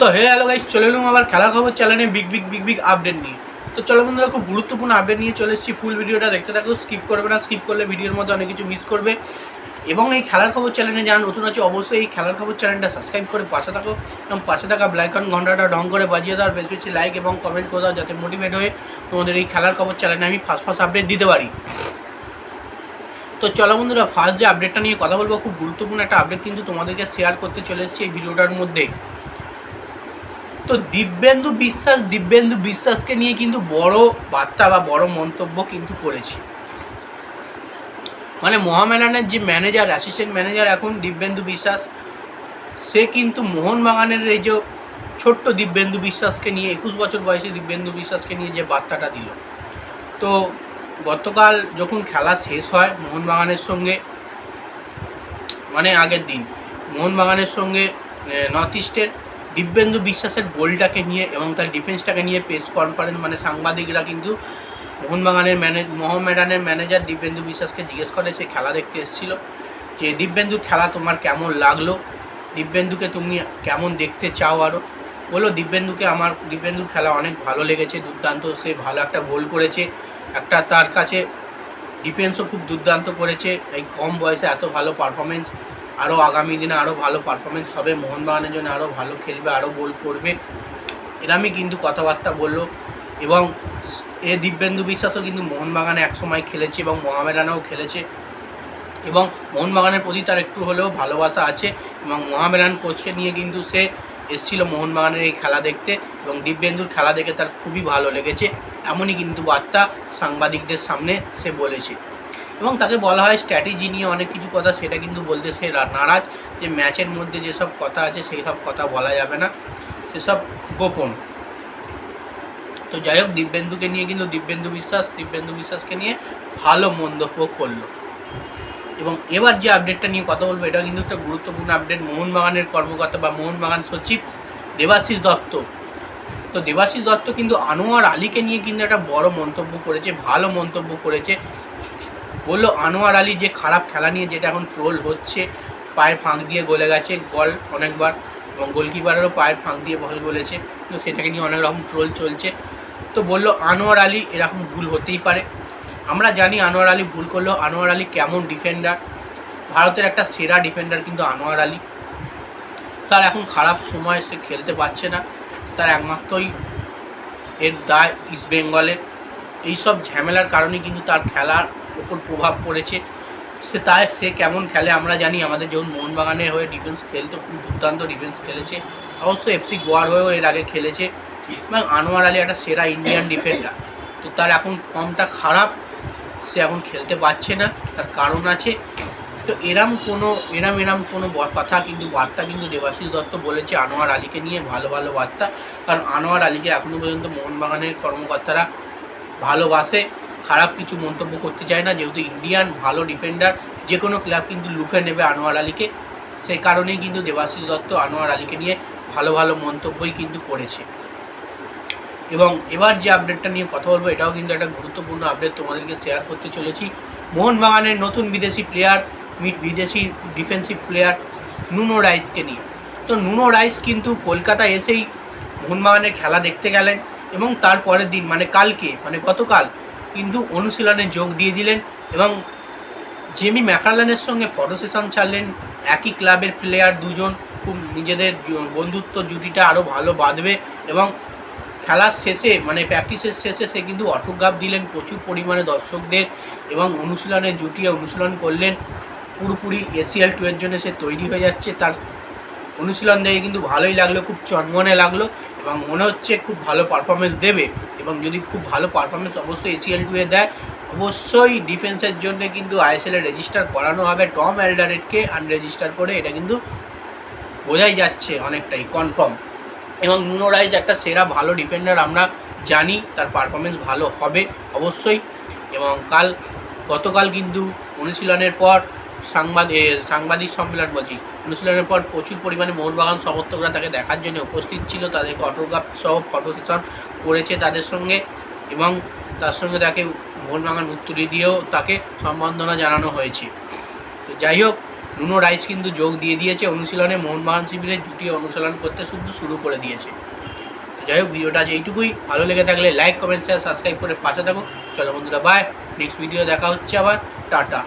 তো হে hello guys চলে এলাম আবার খেলার খবর চ্যানেলে big big big big update নিয়ে। তো চলো বন্ধুরা, খুব গুরুত্বপূর্ণ আপডেট নিয়ে চলে এসেছি। ফুল ভিডিওটা দেখতে থাকো স্কিপ করবে না স্কিপ করলে ভিডিওর মধ্যে অনেক কিছু মিস করবে। এবং এই খেলার খবর চ্যানেলে যারা নতুন আছে, অবশ্যই এই খেলার খবর চ্যানেলটা সাবস্ক্রাইব করে পাশে থাকো। এবং পাশে থাকা ব্লাইকন ঘন্টাটা ডং করে বাজিয়ে দাও বেশি বেশি লাইক এবং কমেন্ট করে দাও, যাতে মোটিভেট হয়ে তোমাদের এই খেলার খবর চ্যানেলে আমি ফার্স্ট ফার্স্ট আপডেট দিতে পারি। তো চলো বন্ধুরা ফার্স্ট যে আপডেটটা নিয়ে কথা বলব, খুব গুরুত্বপূর্ণ একটা আপডেট কিন্তু তোমাদেরকে শেয়ার করতে চলে এসেছি এই ভিডিওটার মধ্যে। তো দিব্যেন্দু বিশ্বাস, দিব্যেন্দু বিশ্বাসকে নিয়ে কিন্তু বড় বার্তা বা বড় মন্তব্য কিন্তু করেছি। মানে মহামেলানের যে ম্যানেজার অ্যাসিস্ট্যান্ট ম্যানেজার এখন দিব্যেন্দু বিশ্বাস, সে কিন্তু মোহনবাগানের এই যে ছোট্ট দিব্যেন্দু বিশ্বাসকে নিয়ে, একুশ বছর বয়সে দিব্যেন্দু বিশ্বাসকে নিয়ে যে বার্তাটা দিল। তো গতকাল যখন খেলা শেষ হয় মোহনবাগানের সঙ্গে মানে আগের দিন, মোহনবাগানের সঙ্গে নর্থ ইস্টের দিব্যেন্দু বিশ্বাসের গোলটাকে নিয়ে এবং তার ডিফেন্সটাকে নিয়ে প্রেস কনফারেন্স মানে সাংবাদিকরা কিন্তু মোহনবাগানের ম্যানেজ মোহামেডানের ম্যানেজার দিব্যেন্দু বিশ্বাসকে জিজ্ঞেস করে, সে খেলা দেখতে এসেছিল। যে, দিব্যেন্দু, খেলা তোমার কেমন লাগল? দিব্যেন্দুকে তুমি কেমন দেখতে চাও আরও বলল, দিব্যেন্দুকে আমার, দিব্যেন্দুর খেলা অনেক ভালো লেগেছে, দুর্দান্ত। সে ভালো একটা গোল করেছে। একটা তার কাছে ডিফেন্সও খুব দুর্দান্ত করেছে। এই কম বয়সে এত ভালো পারফরমেন্স আরও আগামী দিনে আরও ভালো পারফরমেন্স হবে, মোহনবাগানের জন্য আরও ভালো খেলবে আরও গোল করবে। এরমই কিন্তু কথাবার্তা বলল এবং এ দিব্যেন্দু বিশ্বাসও কিন্তু মোহনবাগানে একসময় খেলেছে এবং মোহামেডানেও খেলেছে। এবং মোহনবাগানের প্রতি তার একটু হলেও ভালোবাসা আছে এবং মোহামেডান কোচকে নিয়ে কিন্তু সে এসেছিল মোহনবাগানের এই খেলা দেখতে এবং দিব্যেন্দুর খেলা দেখে তার খুবই ভালো লেগেছে। এমনই কিন্তু বার্তা সাংবাদিকদের সামনে সে বলেছে। এবং তাকে বলা হয় স্ট্র্যাটেজি নিয়ে অনেক কিছু কথা, সেটা কিন্তু বলতে সে নারাজ যে ম্যাচের মধ্যে যেসব কথা আছে, সেই সব কথা বলা যাবে না, সেসব গোপন। তো যাই হোক, দিব্যেন্দুকে নিয়ে কিন্তু দিব্যেন্দু বিশ্বাস, দিব্যেন্দু বিশ্বাসকে নিয়ে ভালো মন্তব্য করল। এবং এবার যে আপডেটটা নিয়ে কথা বলব এটা কিন্তু একটা গুরুত্বপূর্ণ আপডেট মোহনবাগানের কর্মকর্তা বা মোহনবাগান সচিব দেবাশিস দত্ত। তো দেবাশিস দত্ত কিন্তু আনোয়ার আলীকে নিয়ে কিন্তু একটা বড় মন্তব্য করেছে, ভালো মন্তব্য করেছে। বলল, আনোয়ার আলী যে খারাপ খেলা নিয়ে যেটা এখন ট্রোল হচ্ছে, পায়ের ফাঁক দিয়ে গলে গেছে, বল অনেকবার এবং গোলকিপারেরও পায়ের ফাঁক দিয়ে বল গলেছে, তো সেটাকে নিয়ে অনেক রকম ট্রোল চলছে। তো বলল, আনোয়ার আলী এরকম ভুল হতেই পারে। আমরা জানি আনোয়ার আলী ভুল করলেও আনোয়ার আলী কেমন ডিফেন্ডার? ভারতের একটা সেরা ডিফেন্ডার কিন্তু আনোয়ার আলী। তার এখন খারাপ সময় সে খেলতে পারছে না। তার একমাত্রই এর দায় ইস্ট বেঙ্গলের। এইসব ঝামেলার কারণে কিন্তু তার খেলার উপর প্রভাব পড়েছে। সে তাই সে কেমন খেলে আমরা জানি। আমাদের যেমন মোহনবাগানের হয়ে ডিফেন্স খেলতে, খুব দুর্দান্ত ডিফেন্স খেলেছে। অবশ্য এফসি গোয়ার হয়েও এর আগে খেলেছে। এবং আনোয়ার আলী একটা সেরা ইন্ডিয়ান ডিফেন্ডার তো তার এখন ফর্মটা খারাপ, সে এখন খেলতে পারছে না, তার কারণ আছে। তো এরম কোনো, এরম এরম কোনো কথা কিন্তু, বার্তা কিন্তু দেবাশিস দত্ত বলেছে আনোয়ার আলীকে নিয়ে, ভালো ভালো বার্তা। কারণ আনোয়ার আলীকে এখনও পর্যন্ত মোহনবাগানের কর্মকর্তারা ভালোবাসে। খারাপ কিছু মন্তব্য করতে চায় না। যেহেতু ইন্ডিয়ান ভালো ডিফেন্ডার যে কোনো ক্লাব কিন্তু লুফে নেবে আনোয়ার আলীকে। সেই কারণেই কিন্তু দেবাশিস দত্ত আনোয়ার আলীকে নিয়ে ভালো ভালো মন্তব্যই কিন্তু করেছে। এবং এবার যে আপডেটটা নিয়ে কথা বলব, এটাও কিন্তু একটা গুরুত্বপূর্ণ আপডেট তোমাদেরকে শেয়ার করতে চলেছি। মোহনবাগানের নতুন বিদেশি প্লেয়ার বিদেশি ডিফেন্সিভ প্লেয়ার নুনো রাইসকে নিয়ে। তো নুনো রাইস কিন্তু কলকাতা এসেই মোহনবাগানের খেলা দেখতে গেলেন এবং তারপরের দিন মানে কালকে মানে গতকাল কিন্তু অনুশীলনে যোগ দিয়ে দিলেন এবং জেমি ম্যাকারলানের সঙ্গে ফটো সেশন ছাড়লেন। একই ক্লাবের প্লেয়ার দুজন খুব নিজেদের বন্ধুত্ব জুটিটা আরও ভালো বাঁধবে এবং খেলার শেষে মানে প্র্যাকটিসের শেষে সে কিন্তু অটোগ্রাফ দিলেন প্রচুর পরিমাণে দর্শকদের এবং অনুশীলনে জুটিয়ে অনুশীলন করলেন। পুরোপুরি এসিএল টু এর জন্য সে তৈরি হয়ে যাচ্ছে। তার অনুশীলন দেখে কিন্তু ভালোই লাগল, খুব চনমনে লাগল। এবং মনে হচ্ছে খুব ভালো পারফরমেন্স দেবে এবং যদি খুব ভালো পারফরমেন্স অবশ্যই এসিএল টু এ দেয়, অবশ্যই ডিফেন্সের জন্য কিন্তু আইএসএল এ রেজিস্টার করানো হবে। টম এলডারেটকে আনরেজিস্টার করে এটা কিন্তু বোঝাই যাচ্ছে অনেকটাই কনফার্ম এবং নুনো রাইজ একটা সেরা ভালো ডিফেন্ডার আমরা জানি, তার পারফরমেন্স ভালো হবে অবশ্যই। এবং কাল, গতকাল কিন্তু অনুশীলনের পর সাংবাদ সাংবাদিক সম্মেলন বলছি। অনুশীলনের পর প্রচুর পরিমাণে মোহনবাগান সমর্থকরা তাকে দেখার জন্য উপস্থিত ছিল। তাদেরকে অটোগ্রাফ সহ ফটো সেশন করেছে তাদের সঙ্গে এবং তার সঙ্গে তাকে মোহনবাগান উত্তরি দিয়েও তাকে সম্বর্ধনা জানানো হয়েছে। তো যাই হোক নুনো রাইস কিন্তু যোগ দিয়ে দিয়েছে। অনুশীলনে মোহনবাগান শিবিরে জুটি অনুশীলন করতে শুধু শুরু করে দিয়েছে। যাই হোক, ভিডিওটা আজ এইটুকুই। ভালো লেগে থাকলে লাইক কমেন্ট শেয়ার সাবস্ক্রাইব করে পাশে থাকো চলো বন্ধুরা বাই নেক্সট ভিডিও দেখা হচ্ছে আবার। টাটা।